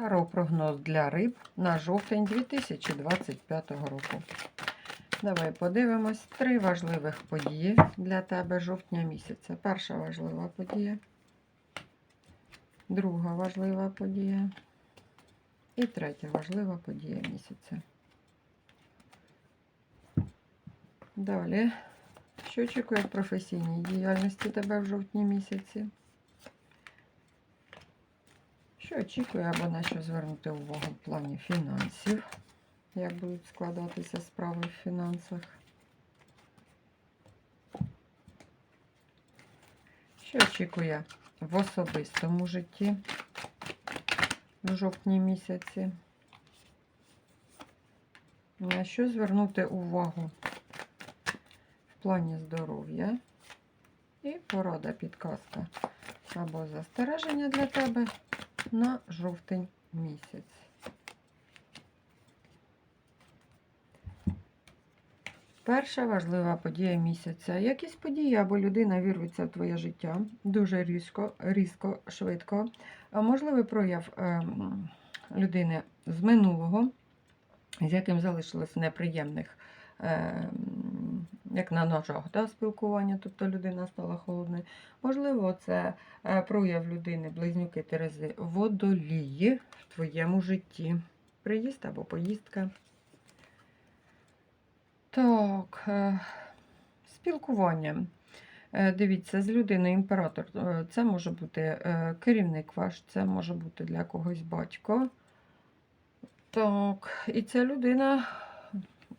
Таро-прогноз для риб на жовтень 2025 року. Давай подивимось три важливих події для тебе жовтня місяця. Перша важлива подія, друга важлива подія і третя важлива подія місяця. Далі, що очікує професійній діяльності тебе в жовтні місяці? Що очікує або на що звернути увагу в плані фінансів? Як будуть складатися справи в фінансах? Що очікує в особистому житті в жовтні місяці? На що звернути увагу в плані здоров'я? І порада підказка або застереження для тебе на жовтень місяць. Перша важлива подія місяця. Якісь події або людина вірветься в твоє життя дуже різко, різко, швидко. Можливий прояв ем, людини з минулого, з яким залишилось неприємних, ем, як на ножах, да, спілкування, тобто людина стала холодною. Можливо, це е, прояв людини, близнюки Терези, водолії в твоєму житті. Приїзд або поїздка. Так, е, спілкування. Е, Дивіться, з людиною імператор. Це може бути керівник ваш, це може бути для когось батько. Так, і ця людина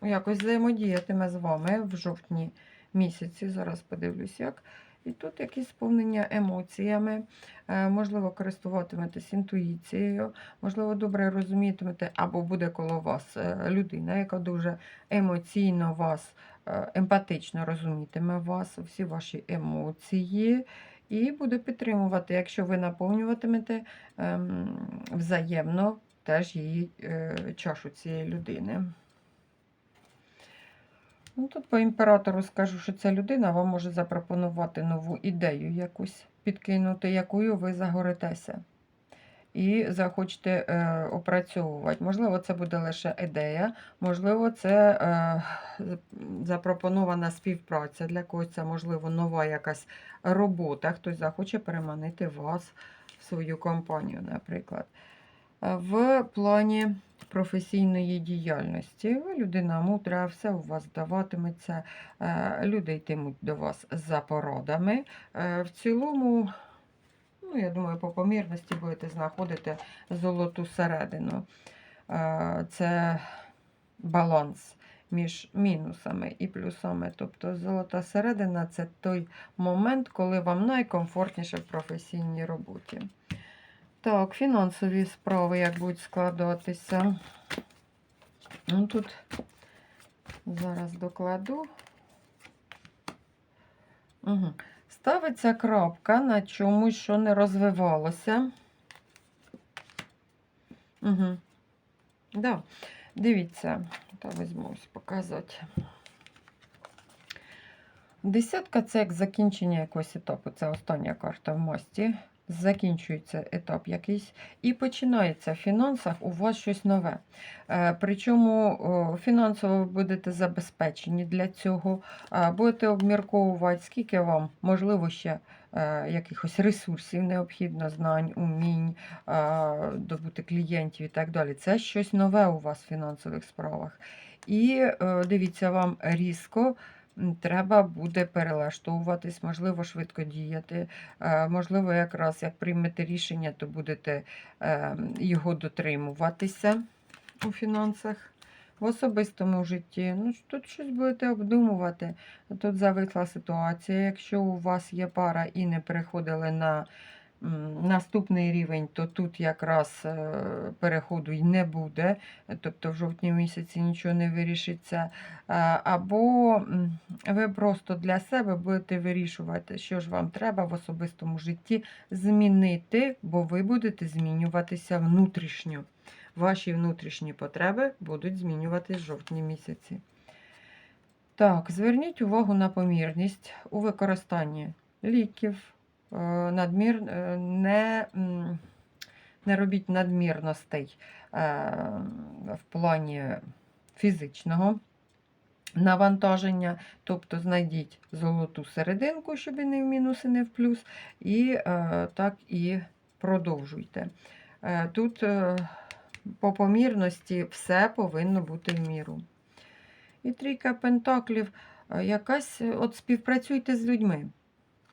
якось взаємодіятиме з вами в жовтні місяці. Зараз подивлюсь, як. І тут якісь сповнення емоціями, е, можливо, користуватиметесь інтуїцією, можливо, добре розумітимете, або буде коло вас е, людина, яка дуже емоційно вас, е, емпатично розумітиме вас, всі ваші емоції, і буде підтримувати, якщо ви наповнюватимете ем, взаємно теж її чашу цієї людини. Ну, тут по імператору скажу, що ця людина вам може запропонувати нову ідею якусь підкинути, якою ви загоритеся. І захочете е, опрацьовувати. Можливо, це буде лише ідея, можливо, це е, запропонована співпраця для когось, це, можливо, нова якась робота. Хтось захоче переманити вас в свою компанію, наприклад. Е, В плані професійної діяльності. Ви людина мудра, все у вас даватиметься, е, люди йтимуть до вас за порадами. Е, В цілому, ну, я думаю, по помірності будете знаходити золоту середину. Це баланс між мінусами і плюсами. Тобто золота середина це той момент, коли вам найкомфортніше в професійній роботі. Так, фінансові справи як будуть складатися. Ну, тут зараз докладу. Угу. Ставиться крапка на чомусь, що не розвивалося. Угу. Да. Дивіться, та візьмусь показати. Десятка це як закінчення якогось етапу. Це остання карта в масті закінчується етап якийсь, і починається в фінансах у вас щось нове. Е, Причому фінансово ви будете забезпечені для цього, Е, будете обмірковувати, скільки вам, можливо, ще е, якихось ресурсів необхідно, знань, умінь, добути клієнтів і так далі. Це щось нове у вас в фінансових справах. І дивіться, вам різко. Треба буде перелаштовуватись, можливо, швидко діяти. Е, Можливо, якраз як приймете рішення, то будете е, його дотримуватися у фінансах. В особистому житті. Ну, тут щось будете обдумувати. Тут зависла ситуація. Якщо у вас є пара і не переходили на наступний рівень, то тут якраз е, переходу й не буде. Тобто в жовтні місяці нічого не вирішиться. Або ви просто для себе будете вирішувати, що ж вам треба в особистому житті змінити, бо ви будете змінюватися внутрішньо. Ваші внутрішні потреби будуть змінюватись в жовтні місяці. Так, зверніть увагу на помірність у використанні ліків, е, надмір, е, не, не робіть надмірностей е, в плані фізичного навантаження. Тобто знайдіть золоту серединку, щоб і не в мінус, і не в плюс, і е, так і продовжуйте. Е, Тут е, по помірності все повинно бути в міру. І трійка пентаклів, е, якась, е, от співпрацюйте з людьми.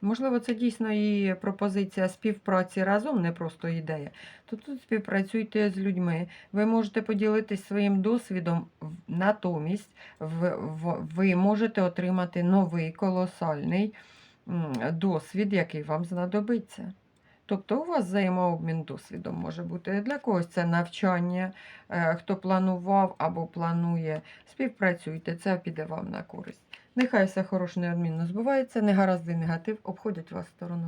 Можливо, це дійсно і пропозиція співпраці разом, не просто ідея. То тут співпрацюйте з людьми. Ви можете поділитися своїм досвідом, натомість ви можете отримати новий колосальний досвід, який вам знадобиться. Тобто у вас взаємообмін досвідом може бути. Для когось це навчання, е, хто планував або планує, співпрацюйте, це піде вам на користь. Нехай все хороше неодмінно збувається, негаразди, негатив обходять вас стороною.